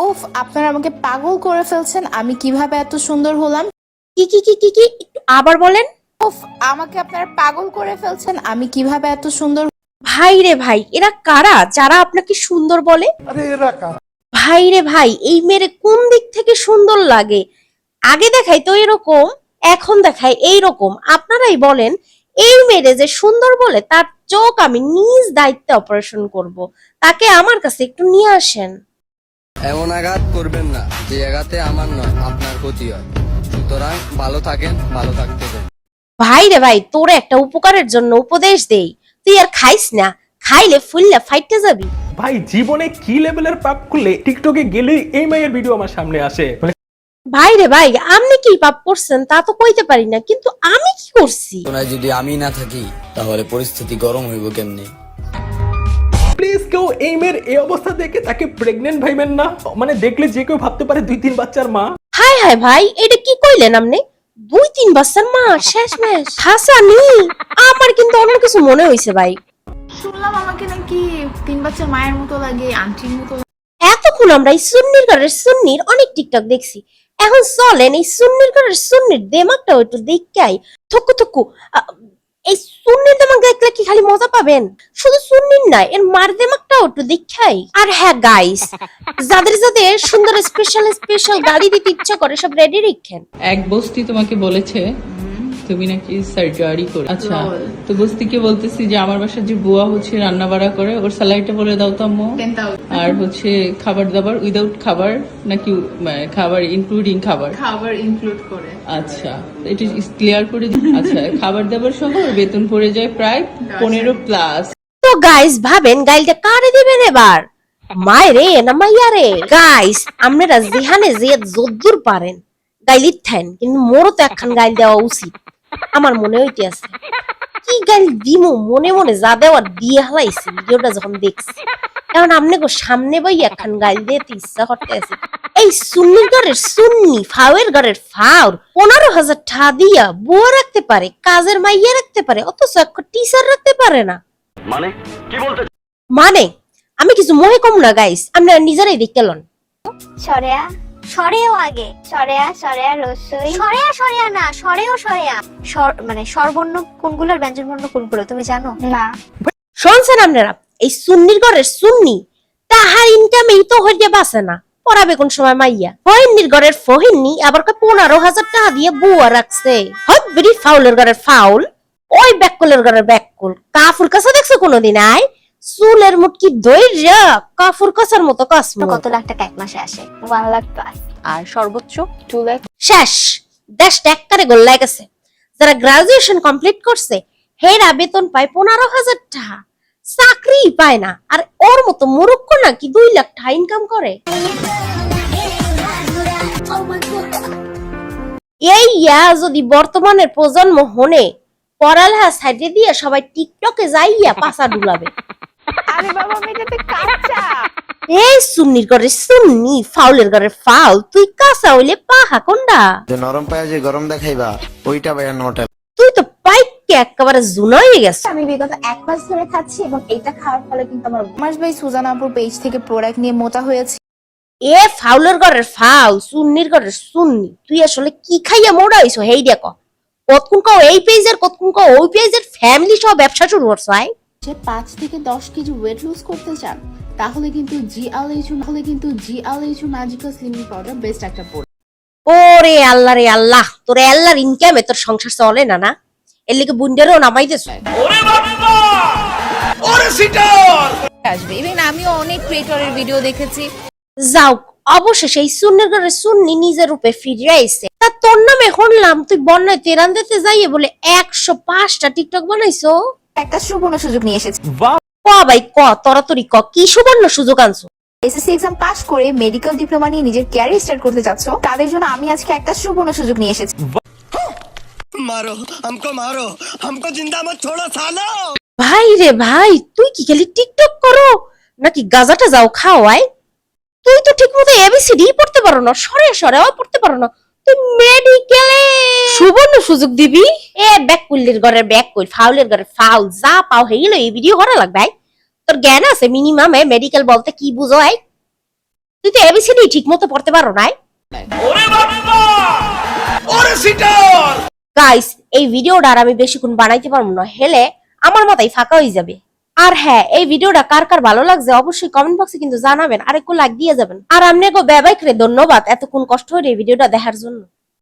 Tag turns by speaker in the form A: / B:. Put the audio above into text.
A: ওফ আপনারা আমাকে পাগল করে ফেলছেন আমি কীভাবে এত সুন্দর হলাম?
B: কি কি কি কি কি? একটু আবার বলেন।
A: ওফ আমাকে আপনারা পাগল করে ফেলছেন আমি কীভাবে এত সুন্দর
B: ভাই রে ভাই এরা কারা? যারা আপনাকে সুন্দর বলে?
C: আরে এরা কারা?
B: ভাই রে ভাই এই মেরে কোন দিক থেকে সুন্দর লাগে? আগে দেখাই তো এরকম এখন দেখাই এই রকম আপনারাই বলেন এই মেরে যে সুন্দর বলে তার চোখ আমি নিজ দায়িত্বে অপারেশন করব। তাকে আমার কাছে একটু নিয়ে আসেন।
D: এমন আঘাত করবেন না যে আঘাতে আমার নয় আপনার ক্ষতি হয়। সুতরাং ভালো থাকেন ভালো থাকতে দেন।
B: ভাই রে ভাই তোর একটা উপকারের জন্য উপদেশ দেই। তুই আর খাইস না খাইলে ফুললে ফাইটে যাবি।
E: ভাই জীবনে কি লেভেলের পাপ করলে টিকটকে গেলেই এই মায়ের ভিডিও আমার সামনে আসে? মানে
B: ভাই রে ভাই আপনি কি পাপ করছেন তা তো কইতে পারি না কিন্তু আমি কি করছি?
D: তোরা যদি আমি না থাকি তাহলে পরিস্থিতি গরম হইব কেমনি?
E: কেউ এই মেয়ের এই অবস্থা দেখে তাকে প্রেগনেন্ট ভাইবেন না? মানে দেখলে যে কেউ ভাবতে পারে দুই তিন বাচ্চার মা।
B: হাই হাই ভাই এটা কি কইলেন আপনি? দুই তিন বাচ্চার মা শেষ মেশ। হাসানি আমার কিন্তু অন্য কিছু মনে হইছে ভাই।
A: শুনলাম আমাকে নাকি তিন বাচ্চা মায়ের মতো লাগে আন্টির মতো
B: এতক্ষণ আমরা এই সুন্নির ঘরের সুন্নির অনেক টিকটক দেখছি। এখন চলেন এই সুন্নির ঘরের সুন্নির দেমাকটাও একটু দেখাই থকু থকু এই সুন্নির দেমাক দেখলে কি খালি মজা পাবেন? শুধু সুন্নির না এর মার দেমাকটাও একটু দেখাই। আর হ্যাঁ গাইস যাদের যাদের সুন্দর স্পেশাল স্পেশাল গাড়ি দিতে ইচ্ছা করে, সব রেডি রেখেন।
F: এক বস্তি তোমাকে বলেছে তুমি নাকি সার্জারি করে আচ্ছা তো বস্তিকে বলতেছি যে আমার বাসার যে বুয়া হচ্ছে রান্না বাড়া করে ওর স্যালাইটা বলে দাও তো আম্মু। আর হচ্ছে খাবার দাবার উইদাউট খাবার নাকি মানে খাবার ইনক্লুডিং খাবার।
A: খাবার ইনক্লুড করে।
F: আচ্ছা এটা ক্লিয়ার করে আচ্ছা খাবার দাবার সহ বেতন পড়ে যায় প্রায় পনেরো প্লাস
B: তো গাইস ভাবেন গাইলটা কারে দিবেন এবার? মায় রে না মাইয়া রে গাইস আপনারা যেখানে যে যদ্দুর পারেন গাইলির থেন কিন্তু মোরও তো একখান গাইল দেওয়া উচিত। আমার মনে হইতে আছে। কি গাইল দিমু মনে মনে যা দেওয়ার দিয়ে হালাইছি ভিডিওটা যখন দেখছি। এখন আপনি গো সামনে বই একখান গাইল দিতে ইচ্ছা করতে আছে। এই সুন্নির ঘরের সুন্নি ফাওয়ের ঘরের ফাওর পনেরো হাজার টা দিয়া বুয়া রাখতে পারে কাজের মাইয়া রাখতে পারে অথচ একটা টিচার রাখতে পারে না। মানে? কি বলতে মানে? আমি কিছু মনে কম না গাইস আপনারা নিজেরাই দেখতে লন।
G: সরেয়া সরেও আগে। সরেয়া সরেয়া রসই। সরেয়া সরেয়া না সরেও সরেয়া। স্বর মানে স্বরবর্ণ কোনগুলোর ব্যঞ্জন বর্ণ কোনগুলো তুমি জানো? না।
B: শুনছেন আপনারা? এই সুন্নির ঘরের সুন্নি তাহার ইনকামেই তো হইতে বাসে না। পড়াবে কোন সময় মাইয়া। ফহিন্নির ঘরের ফহিন্নি আবার পনেরো হাজার টাকা দিয়ে বুয়া রাখছে। হব্বিরি ফাউলের ঘরের ফাউল ওই ব্যাককুলের ঘরের ব্যাককুল কাফুর কাছে দেখছ কোনোদিন আয়? চুলের মুটকি দৈর্য কাফুর কাছার মতো কাসমো
G: কত লাখ টাকা এক মাসে আসে? ওয়ান লাখ প্লাস
A: আর সর্বোচ্চ? টু লাখ
B: শেষ। দেশটা একবারে গোল্লায় গেছে। যারা গ্রাজুয়েশন কমপ্লিট করছে হেরা বেতন পায় পনেরো হাজার টাকা। চাকরি পায় না। আর ওর মতো মুরুক্ষ নাকি দুই লাখ টাকা ইনকাম করে। এই ইয়া যদি বর্তমানের প্রজন্ম হনে পড়ালেখা সাইডে দিয়ে সবাই টিকটকে যাইয়া পাশা ডুলাবে।
A: আরে বাবা মেয়েটাতে কাঁচা।
B: এই সুন্নির ঘরে সুন্নি ফাউলের ঘরে ফাউল তুই কাঁচা হইলে পাহা কোনডা?
H: যে নরম পায়ে যে গরম দেখাইবা ওইটা ভাইয়া নোটা
B: তুই তো পাইকে একেবারে জুনা হয়ে গেছে।
G: আমি বিগত এক মাস ধরে খাচ্ছি এবং এইটা খাওয়ার ফলে কিন্তু আমার
A: মাস ভাই সুজানাপুর পেজ থেকে প্রোডাক্ট নিয়ে মোটা হয়েছে।
B: এ ফাউলের ঘরের ফাউল সুন্নির ঘরের সুন্নি তুই আসলে কি খাইয়া মোড়া হইছো হেই দেখ। কতক্ষণ কও এই পেজের কতক্ষণ কও ওই পেজের ফ্যামিলি সহ ব্যবসা শুরু করছ আই?
A: যে পাঁচ থেকে দশ কেজি ওয়েট লুজ করতে চান তাহলে কিন্তু জি আলএইচু তাহলে কিন্তু জি আলএইচু ম্যাজিক্যাল স্লিমিং পাউডার বেস্ট একটা প্রোডাক্ট
B: ওরে আল্লাহ রে আল্লাহ তোর আল্লাহর ইনকামে তোর সংসার চলে না না? এর লিগে বুন্ডেরও নামাই দেছ
A: আসবে। ইভেন আমিও অনেক ক্রিয়েটরের ভিডিও দেখেছি।
B: যাও অবশেষে এই সুন্নের ঘরে সুন্নি নিজের রূপে ফিরে আইছে। তা তোর নামে শুনলাম তুই বন্যায় তেরান দিতে যাইয়ে বলে একশো পাঁচটা টিকটক বানাইছো?
G: একটা সুবর্ণ সুযোগ নিয়ে এসেছি
B: ক ভাই ক তরাতরি ক কি সুবর্ণ সুযোগ আনছো
G: এসএসসি এক্সাম পাস করে মেডিকেল ডিপ্লোমা নিয়ে নিজের ক্যারিয়ার স্টার্ট করতে চাচ্ছ তাদের জন্য আমি আজকে একটা সুবর্ণ সুযোগ নিয়ে এসেছি
D: মারো हमको मारो हमको जिंदा मत छोड़ो सालो
B: ভাই রে ভাই তুই কি খালি টিকটক করো নাকি গাজাটা যাও খাওয়াই তুই তো ঠিক মতো এবিসিডি পড়তে পারো না সরে সরেও পড়তে পারো না তুই মেডিকেলে সুবর্ণ সুযোগ দিবি? এ ব্যাককুল্লির ঘরের ব্যাককুল ফাউলের ঘরের ফাউল যা পাও হইল এই ভিডিও করা লাগবে। তোর জ্ঞান আছে মিনিমাম মেডিকেল বলতে কি বুঝো আই তুই তো এবিসিডি ঠিক মতো পড়তে পারো নাই। গাইস এই ভিডিওটা আর আমি বেশিক্ষণ বানাইতে পারব না হেলে আমার মাথায় ফাঁকা হয়ে যাবে। আর হ্যাঁ এই ভিডিওটা কার কার ভালো লাগছে অবশ্যই কমেন্ট বক্সে কিন্তু জানাবেন আর একটু লাইক দিয়ে যাবেন। আর আপনি গো ব্যবাইক রে ধন্যবাদ এতক্ষণ কষ্ট করে এই ভিডিওটা দেখার জন্য।